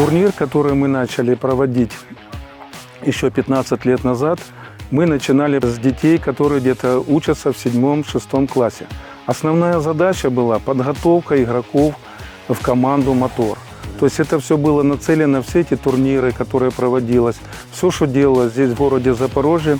турнир, который мы начали проводить еще 15 лет назад, мы начинали с детей, которые где-то учатся в седьмом-шестом классе. Основная задача была подготовка игроков в команду «Мотор». То есть это все было нацелено, все эти турниры, которые проводилось, все, что делалось здесь в городе Запорожье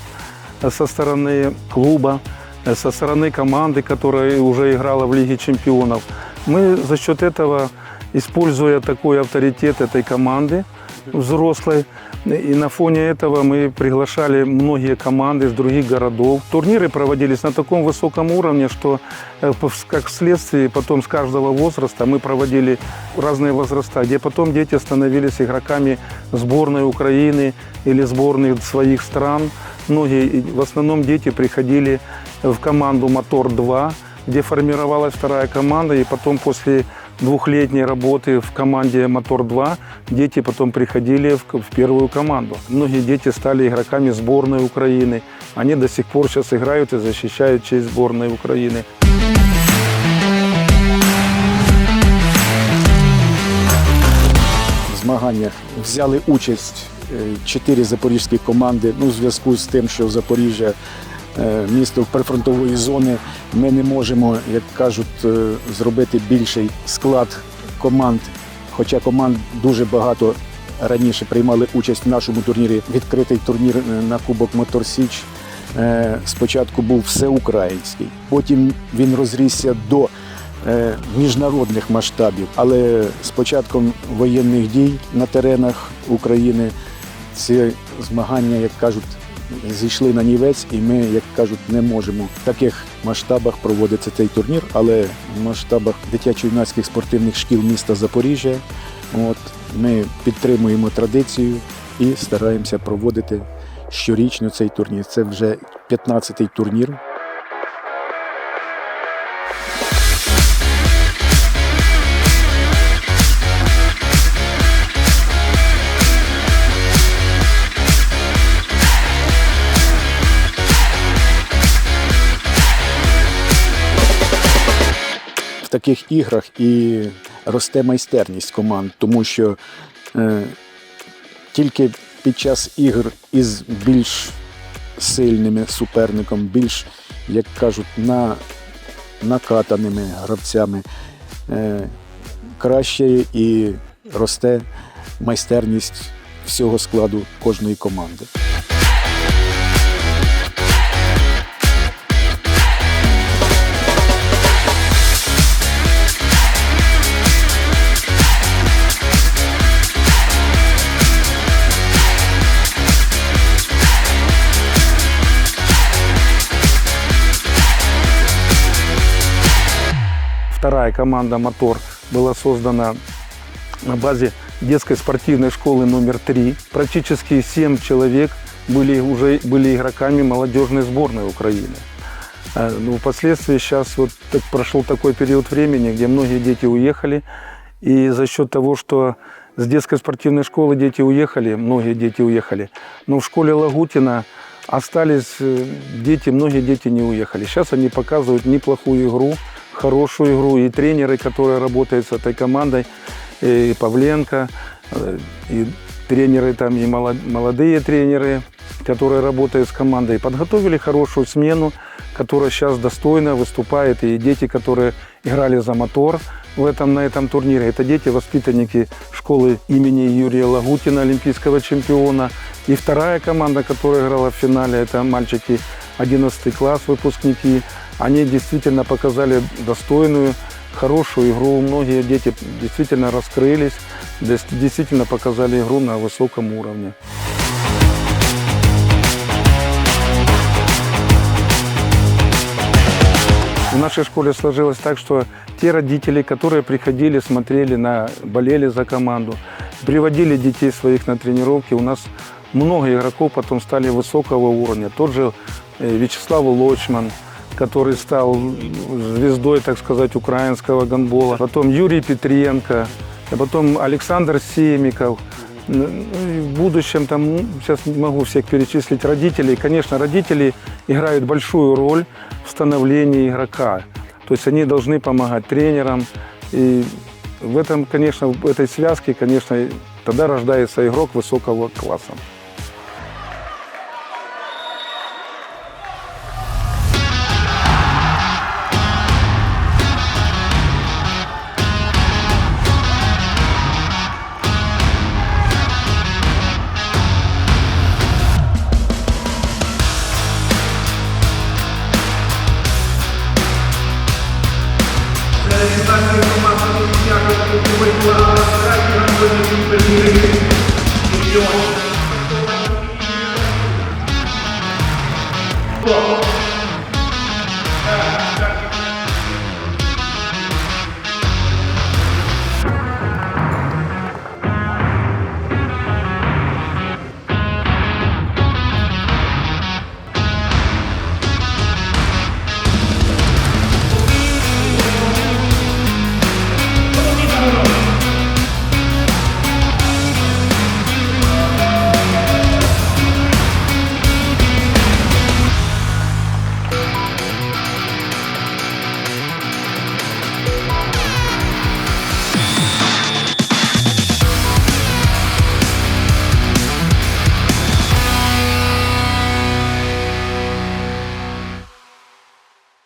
э, со стороны клуба, э, со стороны команды, которая уже играла в Лиге чемпионов. Мы за счет этого, используя такой авторитет этой команды взрослой, и на фоне этого мы приглашали многие команды из других городов. Турниры проводились на таком высоком уровне, что э, как следствие потом с каждого возраста мы проводили разные возраста, где потом дети становились игроками сборной Украины или сборных своих стран. Многие, в основном дети приходили в команду «Мотор-2», где формировалась вторая команда, и потом после двухлетней работы в команде «Мотор-2» дети потом приходили в, в первую команду. Многие дети стали игроками сборной Украины. Они до сих пор сейчас играют и защищают честь сборной Украины. В змаганнях взяли участь е, чотири запорізькі команди. Ну, у зв'язку з тим, що Запоріжжя е, місто прифронтової зони, ми не можемо, як кажуть, е, зробити більший склад команд. Хоча команд дуже багато раніше приймали участь в нашому турнірі. Відкритий турнір е, на Кубок Мотор Січ. е, Спочатку був всеукраїнський, потім він розрісся до е, міжнародних масштабів. Але з початком воєнних дій на теренах України ці змагання, як кажуть, зійшли на нівець, і ми, як кажуть, не можемо в таких масштабах проводити цей турнір, але в масштабах дитячо-юнацьких спортивних шкіл міста Запоріжжя. От ми підтримуємо традицію і стараємося проводити щорічно цей турнір. Це вже 15-й турнір. Таких іграх і росте майстерність команд, тому що е, тільки під час ігр із більш сильними суперником, більш, як кажуть, на, накатаними гравцями, е, краще і росте майстерність всього складу кожної команди. Вторая команда «Мотор» была создана на базе детской спортивной школы номер 3. Практически 7 человек были уже были игроками молодежной сборной Украины. Э, Ну, впоследствии сейчас вот так прошел такой период времени, где многие дети уехали, и за счет того, что с детской спортивной школы дети уехали, многие дети уехали, но в школе Лагутина остались э, дети, многие дети не уехали. Сейчас они показывают неплохую игру, хорошую игру, и тренеры, которые работают с этой командой, и Павленко, э, и тренеры там, и моло- молодые тренеры, которые работают с командой, подготовили хорошую смену, которая сейчас достойно выступает, и дети, которые играли за мотор в этом, на этом турнире, это дети, воспитанники школы имени Юрия Лагутина, олимпийского чемпиона. И вторая команда, которая играла в финале, это мальчики 11 класс, выпускники. Они действительно показали достойную, хорошую игру. Многие дети действительно раскрылись, действительно показали игру на высоком уровне. В нашей школе сложилось так, что те родители, которые приходили, смотрели на, болели за команду, приводили детей своих на тренировки, у нас много игроков потом стали высокого уровня. Тот же э, Вячеслав Лочман, который стал звездой, так сказать, украинского гандбола. Потом Юрий Петренко, а потом Александр Семиков. Ну, и В будущем, там, ну, сейчас не могу всех перечислить, родителей. Конечно, родители играют большую роль в становлении игрока. То есть они должны помогать тренерам. И в этом, конечно, в этой связке, конечно, Тогда рождается игрок высокого класса.